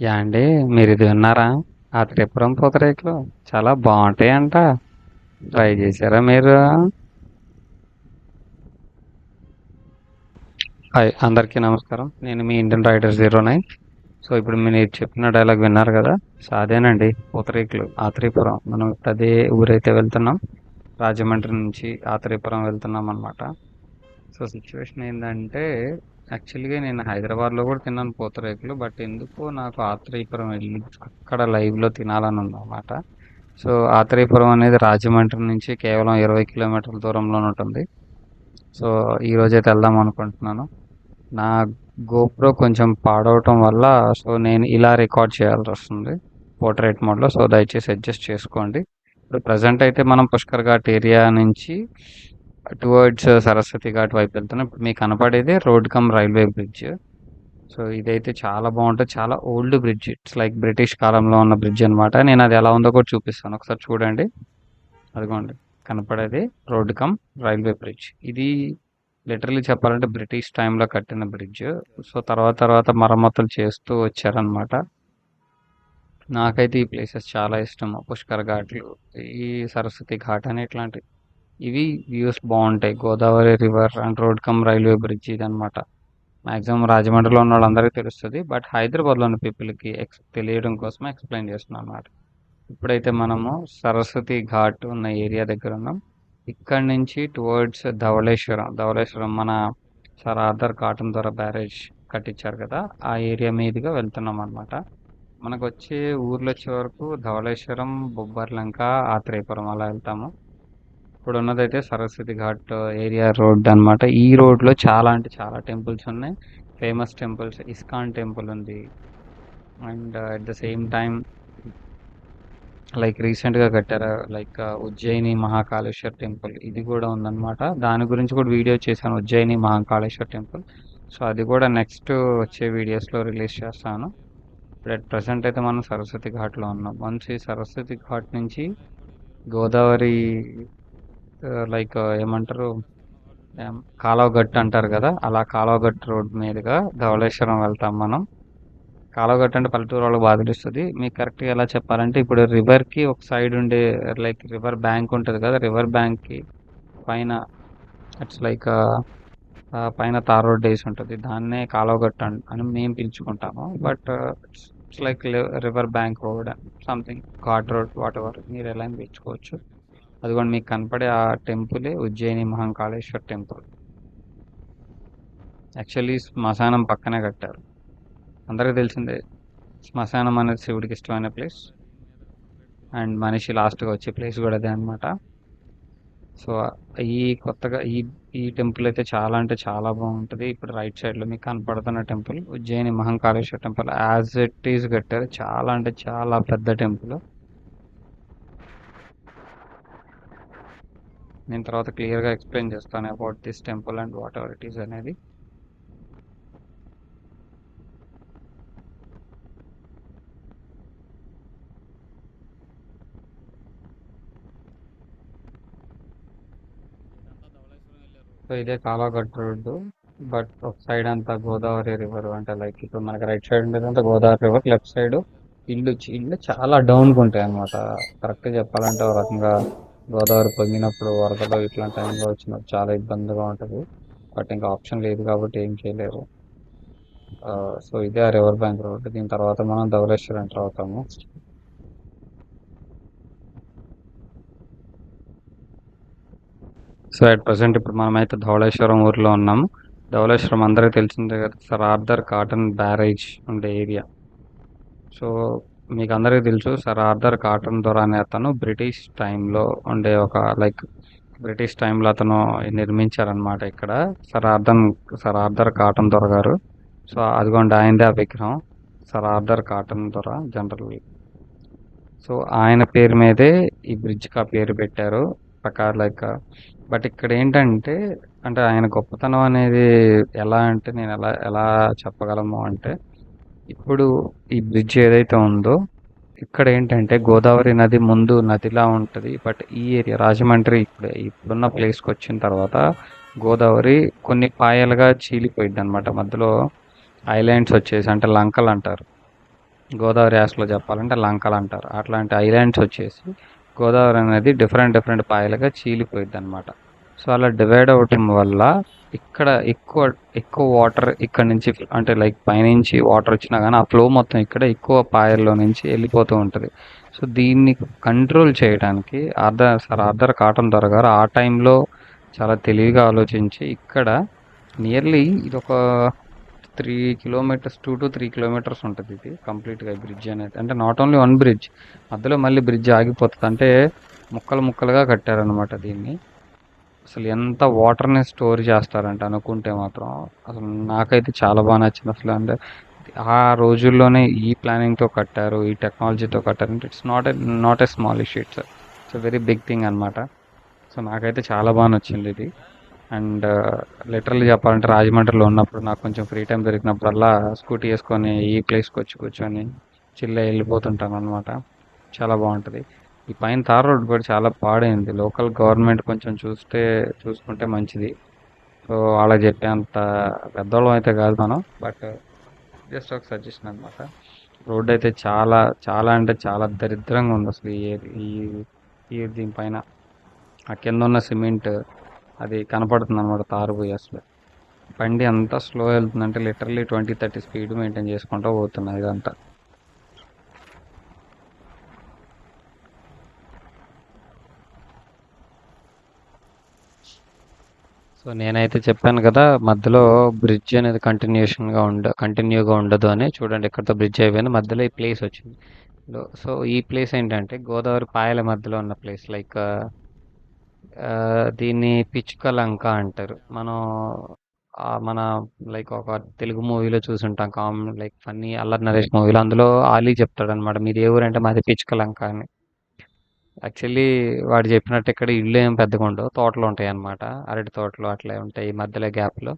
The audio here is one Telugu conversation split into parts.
యా అండి మీరు ఇది విన్నారా? ఆ త్రిపురం పూతరేకులు చాలా బాగుంటాయంట. ట్రై చేశారా మీరు? హాయ్ అందరికీ నమస్కారం. నేను మీ Indian rider zero nine so ఇప్పుడు మీరు చెప్పిన డైలాగ్ విన్నారు కదా సో అదేనండి పూతరేకులు ఆత్రేయపురం. మనం ఇప్పుడు అదే ఊరైతే వెళ్తున్నాం రాజమండ్రి నుంచి ఆత్రేపురం వెళ్తున్నాం అనమాట సో సిచ్యువేషన్ ఏంటంటే యాక్చువల్గా నేను హైదరాబాద్లో కూడా తిన్నాను పూతరేకులు బట్ ఎందుకో నాకు ఆత్రేయపురం వెళ్ళి అక్కడ లైవ్లో తినాలని ఉందన్నమాట. సో ఆత్రేయపురం అనేది రాజమండ్రి నుంచి కేవలం ఇరవై కిలోమీటర్ల దూరంలో ఉంటుంది. సో ఈరోజైతే వెళ్దాం అనుకుంటున్నాను. నా గోప్రో కొంచెం పాడవటం వల్ల సో నేను ఇలా రికార్డ్ చేయాల్సి వస్తుంది పోర్ట్రేట్ మోడ్లో. సో దయచేసి అడ్జస్ట్ చేసుకోండి. ఇప్పుడు ప్రజెంట్ అయితే మనం పుష్కర్ ఘాట్ ఏరియా నుంచి టువర్డ్స్ సరస్వతి ఘాట్ వైపు వెళ్తున్నాం ఇప్పుడు మీకు కనపడేది road cum railway bridge. So ఇదైతే చాలా బాగుంటుంది. చాలా old bridge. It's like British కాలంలో ఉన్న బ్రిడ్జ్ అనమాట నేను అది ఎలా ఉందో కూడా చూపిస్తాను. ఒకసారి చూడండి. అదిగోండి. కనపడేది రోడ్ కమ్ రైల్వే బ్రిడ్జ్. ఇది లిటరలీ చెప్పాలంటే బ్రిటిష్ టైంలో కట్టిన బ్రిడ్జ్. సో తర్వాత తర్వాత మరమ్మతులు చేస్తూ వచ్చారనమాట నాకైతే ఈ ప్లేసెస్ చాలా ఇష్టం పుష్కర్ ఘాట్లు ఈ సరస్వతి ఘాట్ అని ఇట్లాంటివి. ఇవి వ్యూస్ బాగుంటాయి. Godavari river and road cum railway bridge ఇది అనమాట మ్యాక్సిమం రాజమండ్రిలో ఉన్న వాళ్ళందరికీ తెలుస్తుంది. బట్ హైదరాబాద్లో ఉన్న పీపుల్కి ఎక్స్ తెలియడం కోసం ఎక్స్ప్లెయిన్ చేస్తున్నాం అనమాట ఇప్పుడైతే మనము సరస్వతి ఘాట్ ఉన్న ఏరియా దగ్గర ఉన్నాం. ఇక్కడ నుంచి టువర్డ్స్ ధవళేశ్వరం. ధవళేశ్వరం మన సార్ ఆర్థర్ కాటన్ ద్వారా బ్యారేజ్ కట్టించారు కదా ఆ ఏరియా మీదుగా వెళ్తున్నాం అనమాట మనకు వచ్చే ఊర్లో వచ్చే వరకు ధవళేశ్వరం బొబ్బర్లంక ఆత్రేయపురం అలా వెళ్తాము. ఇప్పుడు ఉన్నదైతే సరస్వతి ఘాట్ ఏరియా రోడ్ అనమాట ఈ రోడ్లో చాలా అంటే చాలా టెంపుల్స్ ఉన్నాయి. ఫేమస్ టెంపుల్స్ ఇస్కాన్ టెంపుల్ ఉంది. And at the same time like రీసెంట్గా కట్టారు లైక్ ఉజ్జయిని మహాకాళేశ్వర్ టెంపుల్ ఇది కూడా ఉందన్నమాట. దాని గురించి కూడా వీడియో చేశాను ఉజ్జయిని మహాకాళేశ్వర్ టెంపుల్. సో అది కూడా నెక్స్ట్ వచ్చే వీడియోస్లో రిలీజ్ చేస్తాను. ఇప్పుడు అట్ ప్రజెంట్ అయితే మనం సరస్వతి ఘాట్లో ఉన్నాం. వన్స్ ఈ సరస్వతి ఘాట్ నుంచి గోదావరి లైక్ ఏమంటారు కాలువగట్టు అంటారు కదా అలా కాలువగట్టు రోడ్ మీదుగా ధవళేశ్వరం వెళ్తాం మనం. కాలువగట్టు అంటే పల్లెటూరు వాళ్ళకి బాగా తెలుస్తుంది. మీకు కరెక్ట్గా ఎలా చెప్పాలంటే ఇప్పుడు రివర్కి ఒక సైడ్ ఉండే లైక్ రివర్ బ్యాంక్ ఉంటుంది కదా రివర్ బ్యాంక్కి పైన ఇట్స్ లైక్ పైన తార్ రోడ్ వేసి ఉంటుంది. దాన్నే కాలువగట్టు అని మేము పిలుచుకుంటాము. But it's like river bank road something ghat road whatever మీరు ఎలా పిలుచుకోవచ్చు. అది కూడా మీకు కనపడే ఆ టెంపులే ఉజ్జయిని మహంకాళేశ్వర్ టెంపుల్. యాక్చువల్లీ శ్మశానం పక్కనే కట్టారు. అందరికీ తెలిసిందే శ్మశానం అనేది శివుడికి ఇష్టమైన ప్లేస్. అండ్ మనిషి లాస్ట్గా వచ్చే ప్లేస్ కూడా అదే అనమాట సో ఈ కొత్తగా ఈ ఈ టెంపుల్ అయితే చాలా అంటే చాలా బాగుంటుంది. ఇప్పుడు రైట్ సైడ్లో మీకు కనపడుతున్న temple Ujjaini Mahankaleshwara temple as it is కట్టారు. చాలా అంటే చాలా పెద్ద టెంపుల్. నేను తర్వాత క్లియర్గా ఎక్స్ప్లెయిన్ చేస్తాను about this temple and whatever it is అనేది. సో ఇదే కాలాగట్టు రోడ్డు బట్ ఒక సైడ్ అంతా గోదావరి రివర్ అంటే లైక్ ఇప్పుడు మనకి రైట్ సైడ్ ఉండేదంతా గోదావరి రివర్ లెఫ్ట్ సైడ్ ఇల్లు ఇల్లు చాలా డౌన్గా ఉంటాయి అనమాట కరెక్ట్గా చెప్పాలంటే ఒక రకంగా గోదావరి పొంగినప్పుడు వరదలు ఇట్లాంటి టైంలో వచ్చినప్పుడు చాలా ఇబ్బందిగా ఉంటుంది. బట్ ఇంకా ఆప్షన్ లేదు కాబట్టి ఏం చేయలేరు సో ఇదే ఆ రివర్ బ్యాంక్ రోడ్ దీని తర్వాత మనం ధవళేశ్వరం ఎంటర్ అవుతాము. సో అట్ ప్రజెంట్ ఇప్పుడు మనమైతే ధవళేశ్వరం ఊర్లో ఉన్నాము ధవళేశ్వరం అందరికీ తెలిసిందే కదా సార్. ఆర్థర్ కాటన్ బ్యారేజ్ ఉండే ఏరియా. సో మీకు అందరికీ తెలుసు సార్ ఆర్థర్ కాటన్ దొర అనే అతను బ్రిటిష్ టైంలో ఉండే ఒక లైక్ బ్రిటిష్ టైంలో అతను నిర్మించారనమాట ఇక్కడ. Sir Arthur sir Arthur Cotton దొర గారు. సో అదిగోండి ఆయనదే ఆ విగ్రహం. సార్ ఆర్థర్ కాటన్ దొర జనరల్. సో ఆయన పేరు మీదే ఈ బ్రిడ్జ్కి ఆ పేరు పెట్టారు. ప్రకార లైక్ బట్ ఇక్కడ ఏంటంటే అంటే ఆయన గొప్పతనం అనేది ఎలా అంటే నేను ఎలా ఎలా చెప్పగలము అంటే ఇప్పుడు ఈ బ్రిడ్జ్ ఏదైతే ఉందో ఇక్కడ ఏంటంటే గోదావరి నది ముందు నదిలా ఉంటుంది బట్ ఈ ఏరియా రాజమండ్రి ఇప్పుడు ఇప్పుడున్న ప్లేస్కి వచ్చిన తర్వాత గోదావరి కొన్ని పాయలుగా చీలిపోయింది అనమాట మధ్యలో ఐలాండ్స్ వచ్చేసి అంటే లంకలు అంటారు. గోదావరి యాసలో చెప్పాలంటే లంకలు అంటారు. అట్లాంటి ఐలాండ్స్ వచ్చేసి గోదావరి అనేది డిఫరెంట్ డిఫరెంట్ పాయలుగా చీలిపోయింది అనమాట సో అలా డివైడ్ అవటం వల్ల ఇక్కడ ఎక్కువ ఎక్కువ వాటర్ ఇక్కడ నుంచి అంటే లైక్ పైనుంచి వాటర్ వచ్చినా కానీ ఆ ఫ్లో మొత్తం ఇక్కడ ఎక్కువ పాయల్లో నుంచి వెళ్ళిపోతూ ఉంటుంది. సో దీన్ని కంట్రోల్ చేయడానికి ఆర్దర్ సార్ ఆర్దర్ కాటన్ దొర గారు ఆ టైంలో చాలా తెలివిగా ఆలోచించి ఇక్కడ నియర్లీ ఇది ఒక three kilometres two to three kilometres ఉంటుంది ఇది కంప్లీట్గా బ్రిడ్జ్ అనేది. అంటే నాట్ ఓన్లీ వన్ బ్రిడ్జ్ మధ్యలో మళ్ళీ బ్రిడ్జ్ ఆగిపోతుంది. అంటే ముక్కలు ముక్కలుగా కట్టారనమాట దీన్ని. అసలు ఎంత వాటర్ని స్టోర్ చేస్తారంటే అనుకుంటే మాత్రం అసలు నాకైతే చాలా బాగా నచ్చింది అసలు. అంటే ఆ రోజుల్లోనే ఈ ప్లానింగ్తో కట్టారు ఈ టెక్నాలజీతో కట్టారు. అంటే it's not a not a small issue it's it's very big thing అనమాట సో నాకైతే చాలా బాగా నచ్చింది ఇది. అండ్ uh, లిటరల్లీ చెప్పాలంటే రాజమండ్రిలో ఉన్నప్పుడు నాకు కొంచెం ఫ్రీ టైం దొరికినప్పుడల్లా స్కూటీ వేసుకొని ఈ ప్లేస్కి వచ్చి కూర్చొని చిల్ల వెళ్ళిపోతుంటాను అనమాట చాలా బాగుంటుంది. ఈ పైన తార్ రోడ్ కూడా చాలా పాడైంది. లోకల్ గవర్నమెంట్ కొంచెం చూస్తే చూసుకుంటే మంచిది. సో అలా చెప్పేంత పెద్దవాళ్ళం అయితే కాదు మనం. బట్ జస్ట్ ఒక సజెషన్ అనమాట రోడ్ అయితే చాలా చాలా అంటే చాలా దరిద్రంగా ఉంది అసలు ఈ ఈ దీనిపైన ఆ కింద ఉన్న సిమెంట్ అది కనపడుతుంది అనమాట తారు పోయి అసలు. బండి అంతా slow వెళ్తుందంటే literally twenty thirty speed maintain చేసుకుంటూ పోతున్నాయి ఇదంతా. సో నేనైతే చెప్పాను కదా మధ్యలో బ్రిడ్జ్ అనేది కంటిన్యూషన్గా ఉండ కంటిన్యూగా ఉండదు అని. చూడండి ఇక్కడతో బ్రిడ్జ్ అయిపోయింది మధ్యలో ఈ ప్లేస్ వచ్చింది. సో ఈ ప్లేస్ ఏంటంటే గోదావరి పాయల మధ్యలో ఉన్న ప్లేస్ లైక్ దీన్ని పిచ్చుక లంక అంటారు. మనం మన లైక్ ఒక తెలుగు మూవీలో చూసుంటాం. కామ్ లైక్ ఫన్నీ అల్లరి నరేష్ మూవీలో అందులో ఆలీ చెప్తాడు అనమాట మీది ఏ ఊరంటే మాది పిచ్చుకలంక అని. యాక్చువల్లీ వాడు చెప్పినట్టు ఇక్కడ ఇల్లు ఏం పెద్దగా ఉండవు. తోటలు ఉంటాయి అన్నమాట అరటి తోటలు అట్లే ఉంటాయి ఈ మధ్యలో గ్యాప్లో.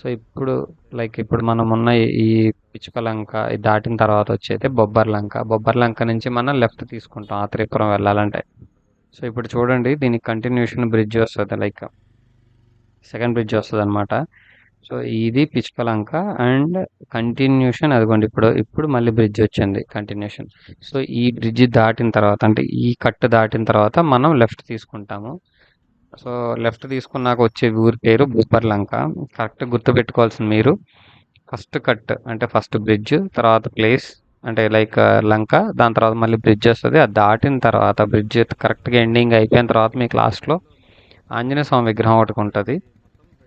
సో ఇప్పుడు లైక్ ఇప్పుడు మనం ఉన్న ఈ పిచ్చుకలంక ఇది దాటిన తర్వాత వచ్చేది బొబ్బర్లంక బొబ్బర్లంక నుంచి మనం లెఫ్ట్ తీసుకుంటాం. ఆత్రేపురం వెళ్ళాలంటే. సో ఇప్పుడు చూడండి దీనికి కంటిన్యూషన్ బ్రిడ్జ్ వస్తుంది లైక్ సెకండ్ బ్రిడ్జ్ వస్తుంది అనమాట సో ఇది పిచ్చుకలంక అండ్ కంటిన్యూషన్ అదిగోండి. ఇప్పుడు ఇప్పుడు మళ్ళీ బ్రిడ్జ్ వచ్చింది కంటిన్యూషన్ సో ఈ బ్రిడ్జ్ దాటిన తర్వాత అంటే ఈ కట్ దాటిన తర్వాత మనం లెఫ్ట్ తీసుకుంటాము. సో లెఫ్ట్ తీసుకున్నాక వచ్చే ఊరి పేరు బొబ్బర్లంక కరెక్ట్ గుర్తుపెట్టుకోవాల్సింది మీరు ఫస్ట్ కట్ అంటే ఫస్ట్ బ్రిడ్జ్ తర్వాత ప్లేస్ అంటే లైక్ లంక uh, దాని తర్వాత మళ్ళీ బ్రిడ్జ్ వస్తుంది. అది దాటిన తర్వాత బ్రిడ్జ్ కరెక్ట్గా ఎండింగ్ అయిపోయిన తర్వాత మీకు లాస్ట్లో ఆంజనేయ స్వామి విగ్రహం ఒకటి ఉంటుంది.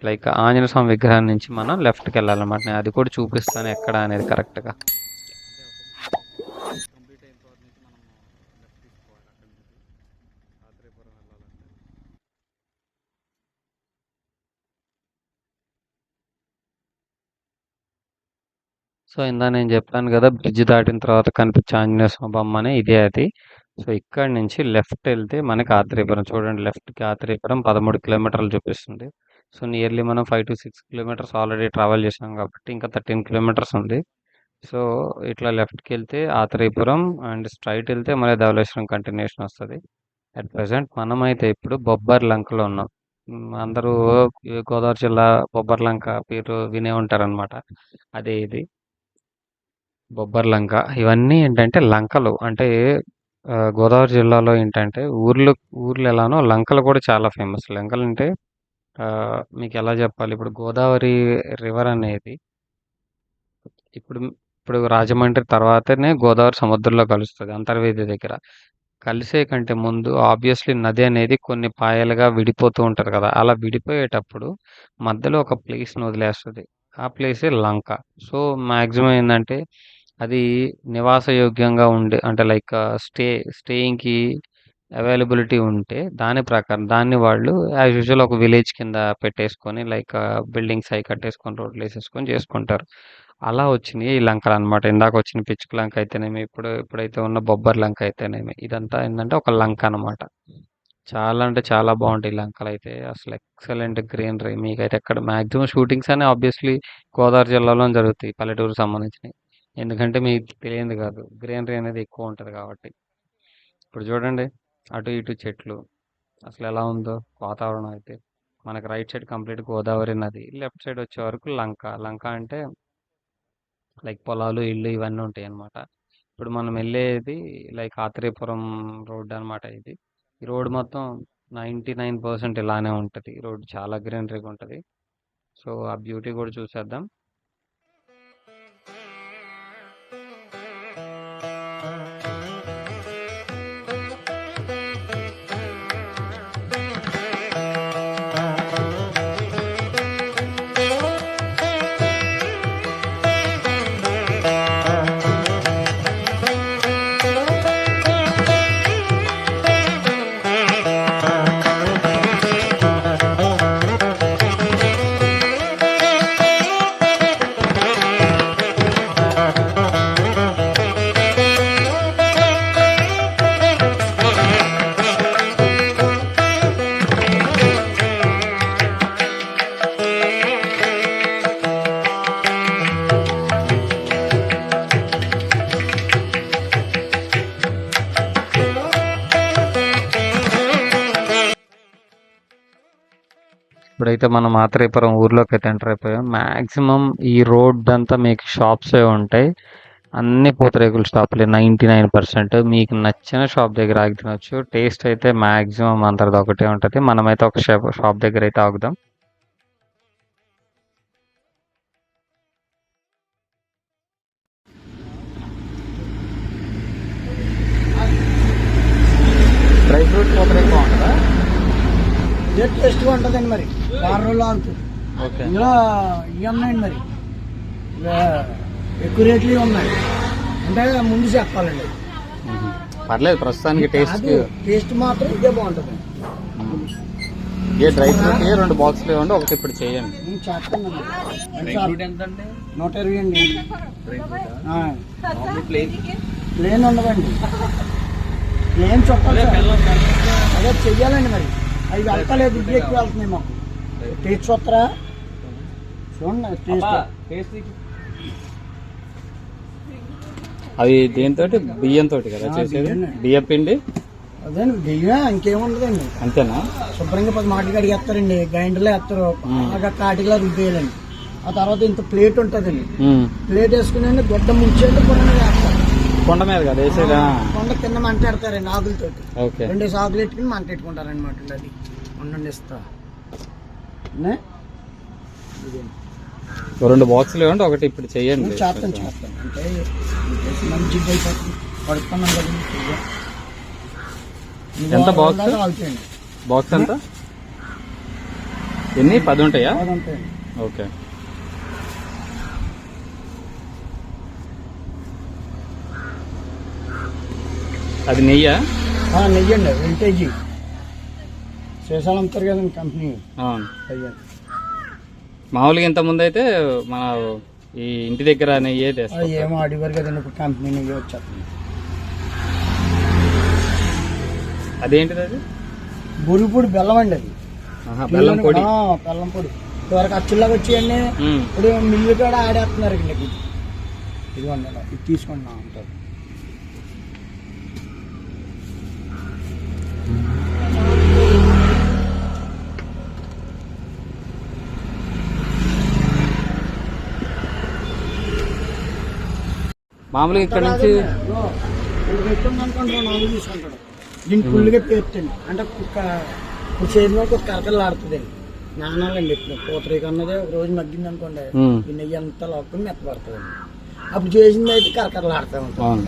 లైక్ ఆంజనేయ స్వామి విగ్రహం నుంచి మనం లెఫ్ట్కి వెళ్ళాలన్నమాట. నేను అది కూడా చూపిస్తాను ఎక్కడ అనేది కరెక్ట్గా సో ఇందా నేను చెప్పాను కదా బ్రిడ్జ్ దాటిన తర్వాత కనిపించే ఆంజనేయ స్వామి బొమ్మ అని ఇదే అది. సో ఇక్కడ నుంచి లెఫ్ట్ వెళ్తే మనకి ఆత్రేయపురం చూడండి లెఫ్ట్కి ఆత్రేయపురం పదమూడు కిలోమీటర్లు చూపిస్తుంది. సో నియర్లీ మనం five to six kilometres already travel చేసాం కాబట్టి ఇంకా థర్టీన్ కిలోమీటర్స్ ఉంది. సో ఇట్లా లెఫ్ట్కి వెళ్తే ఆత్రేయపురం అండ్ స్ట్రైట్ వెళ్తే మళ్ళీ ధవళేశ్వరం కంటిన్యూషన్ వస్తుంది. అట్ ప్రజెంట్ మనమైతే ఇప్పుడు బొబ్బర్ లంకలో ఉన్నాం. అందరూ గోదావరి జిల్లా బొబ్బర్ లంక పేరు వినే ఉంటారనమాట అదే ఇది. బొబ్బర్ లంక. ఇవన్నీ ఏంటంటే లంకలు. అంటే గోదావరి జిల్లాలో ఏంటంటే ఊర్లు ఊర్లు ఎలానో లంకలు కూడా చాలా ఫేమస్. లంకలు అంటే మీకు ఎలా చెప్పాలి? ఇప్పుడు గోదావరి రివర్ అనేది ఇప్పుడు ఇప్పుడు రాజమండ్రి తర్వాతనే గోదావరి సముద్రంలో కలుస్తుంది అంతర్వేది దగ్గర. కలిసే కంటే ముందు ఆబ్వియస్లీ నది అనేది కొన్ని పాయలుగా విడిపోతూ ఉంటారు కదా! అలా విడిపోయేటప్పుడు మధ్యలో ఒక ప్లేస్ని వదిలేస్తుంది. ఆ ప్లేసే లంక. సో మ్యాక్సిమం ఏంటంటే అది నివాసయోగ్యంగా ఉండే అంటే లైక్ స్టే స్టేయింగ్కి అవైలబిలిటీ ఉంటే దాని ప్రకారం దాన్ని వాళ్ళు యాజ్ యూజువల్ ఒక విలేజ్ కింద పెట్టేసుకొని లైక్ బిల్డింగ్స్ అవి కట్టేసుకొని రోడ్లు వేసేసుకొని చేసుకుంటారు. అలా వచ్చినాయి ఈ లంకలు అనమాట ఇందాక వచ్చిన పిచ్చుక లంక అయితేనేమి ఇప్పుడు ఇప్పుడైతే ఉన్న బొబ్బర్ లంక అయితేనేమి ఇదంతా ఏంటంటే ఒక లంక అనమాట చాలా అంటే చాలా బాగుంటాయి లంకలు అయితే. అసలు ఎక్సలెంట్ గ్రీనరీ మీకైతే ఎక్కడ మ్యాక్సిమం షూటింగ్స్ అనే ఆబ్వియస్లీ గోదావరి జిల్లాలో జరుగుతాయి పల్లెటూరు సంబంధించినవి. ఎందుకంటే మీకు తెలియదు కాదు గ్రీనరీ అనేది ఎక్కువ ఉంటుంది కాబట్టి. ఇప్పుడు చూడండి. అటు ఇటు చెట్లు. అసలు ఎలా ఉందో వాతావరణం అయితే. మనకు రైట్ సైడ్ కంప్లీట్ గోదావరి నది లెఫ్ట్ సైడ్ వచ్చే వరకు లంక. లంక అంటే లైక్ పొలాలు ఇల్లు ఇవన్నీ ఉంటాయి అన్నమాట ఇప్పుడు మనం వెళ్ళేది లైక్ ఆత్రేయపురం రోడ్ అనమాట ఇది. ఈ రోడ్ మొత్తం నైంటీ నైన్ పర్సెంట్ ఇలానే ఉంటుంది. రోడ్ చాలా గ్రీనరీగా ఉంటుంది. సో ఆ బ్యూటీ కూడా చూసేద్దాం. ఇప్పుడైతే మనం ఆత్రేయపురం ఊర్లోకి అయితే ఎంటర్ అయిపోయాం. మ్యాక్సిమం ఈ రోడ్ అంతా మీకు షాప్సే ఉంటాయి. అన్ని పూతరేకుల షాపులే నైంటీ నైన్ పర్సెంట్. మీకు నచ్చిన షాప్ దగ్గర ఆగి తినొచ్చు. టేస్ట్ అయితే మ్యాక్సిమం అంతటిది ఒకటే ఉంటుంది. మనమైతే ఒక షాప్ షాప్ దగ్గర అయితే ఆగుదాం. ఇదే టేస్ట్గా ఉంటుందండి మరి. వారం రోజులు ఆగుతుంది. ఓకే. ఇందులో ఇవి ఉన్నాయండి మరి. ఎక్కువ రేట్లు ఉన్నాయి. అంటే ముందు చెప్పాలండి. పర్లేదు ప్రస్తుతానికి టేస్ట్ టేస్ట్ మాత్రం ఇదే బాగుంటుంది ఏ డ్రై ఫ్రూట్ ఏ రెండు బాక్సులు ఇవ్వండి ఒకటి ఇప్పుడు చేయండి. నూట ఇరవై అండి. ప్లేన్ ఉండదండి. ప్లేన్ చుట్టాలి సార్. అదే చెయ్యాలండి మరి. అవి వెళ్తలేదు ఇది ఎక్కువ వెళ్తున్నాయి మాకు. టేస్ట్ చూస్తారా చూడండి టేస్ట్. టేస్ట్ అవి దేంతో బియ్యంతో కదా చేసేది? బియ్యమే. బియ్యం పిండి? అదేండి దెయ్యమే ఇంకేముండదండి. అంతేనా? శుభ్రంగా పది మాటలు కడిగేస్తారండి గ్రైండర్లో వేస్తారు. బాగా కాటిలా రుద్దేయాలండి. ఆ తర్వాత ఇంత ప్లేట్ ఉంటుందండి. ప్లేట్ వేసుకుని గుడ్డ ముంచేయండి వేస్తారు. కొండ మీద కదా వేసేదా? కొండ కింద మంట పెడతారండి ఆకులతోటి ఓకే. రెండు ఆకులు పెట్టుకుని మంట పెట్టుకుంటారనమాట అది ఉండండి ఇస్తా. రెండు బాక్సులు ఇవ్వండి ఒకటి ఇప్పుడు చెయ్యండి నేను చేస్తాను చేస్తాను. అంటే ఇదిగో. ఇది ఎంత ఆగుతాయండి. బాక్స్ ఎంత? ఎన్ని? పది ఉంటాయా? ఓకే. అది నెయ్యా? ఆ, నెయ్యండి వింటేజీ శేషాలు అమ్ముతారు కదండి కంపెనీ. అవును. అయ్యా. మామూలుగా ఇంత ముందు అయితే మన ఈ ఇంటి దగ్గర నెయ్యే తెస్తాం ఏమో అడిగారు కదండి ఇప్పుడు కంపెనీ నెయ్యి వచ్చేస్తుంది. అదేంటిది అది? బొరుగుపొడి బెల్లం అండి అది. బెల్లం పొడి. ఆ, బెల్లం పొడి. ఇదివరకు అచ్చుల్లాగా వచ్చేయండి. ఇప్పుడు మిల్లు కూడా ఆడేస్తున్నారు అండి. ఇది ఇదిగోండి ఇది తీసుకోండి అంటారు. మామూలుగా ఇక్కడ నుంచి దీన్ని ఫుల్గా పేర్చండి అంటే కుక్క ఒక చేతిలో ఒక కరకలు ఆడుతుందండి నానాలండి ఇప్పుడు. పూతరేక అన్నది ఒక రోజు మగ్గింది అనుకోండి. ఈ నెయ్యి అంతా లోపల మెత్తపడుతుందండి అప్పుడు చేసింది అయితే కరకరలు ఆడుతూ ఉంటాం.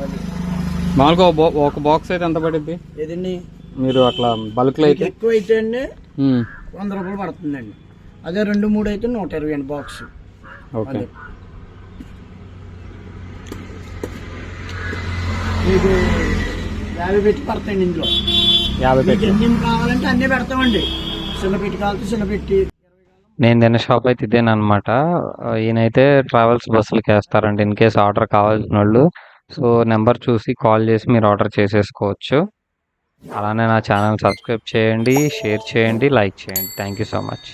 మామూలుగా ఒక బాక్స్ అయితే ఎంత పడుద్ది? ఏదండి? మీరు అట్లా బల్క్ అయితే? ఎక్కువ అయితే అండి. వంద రూపాయలు పడుతుందండి. అదే రెండు మూడు అయితే నూట ఇరవై అండి బాక్స్ ఓకే. మీకు యాభై పెట్టి పడతాయండి ఇందులో. యాభై పెట్టి. ఎన్ని కావాలంటే అన్నీ పెడతామండి. చిన్న పెట్టి కావాలంటే చిన్న పెట్టి. నేను తిన్న షాప్ అయితే ఇదేనమాట ఈయనైతే ట్రావెల్స్ బస్సులకి వేస్తారండి ఇన్ కేస్ ఆర్డర్ కావాల్సిన వాళ్ళు. సో నెంబర్ చూసి కాల్ చేసి మీరు ఆర్డర్ చేసేసుకోవచ్చు. అలానే నా ఛానల్ సబ్స్క్రైబ్ చేయండి షేర్ చేయండి లైక్ చేయండి. Thank you so much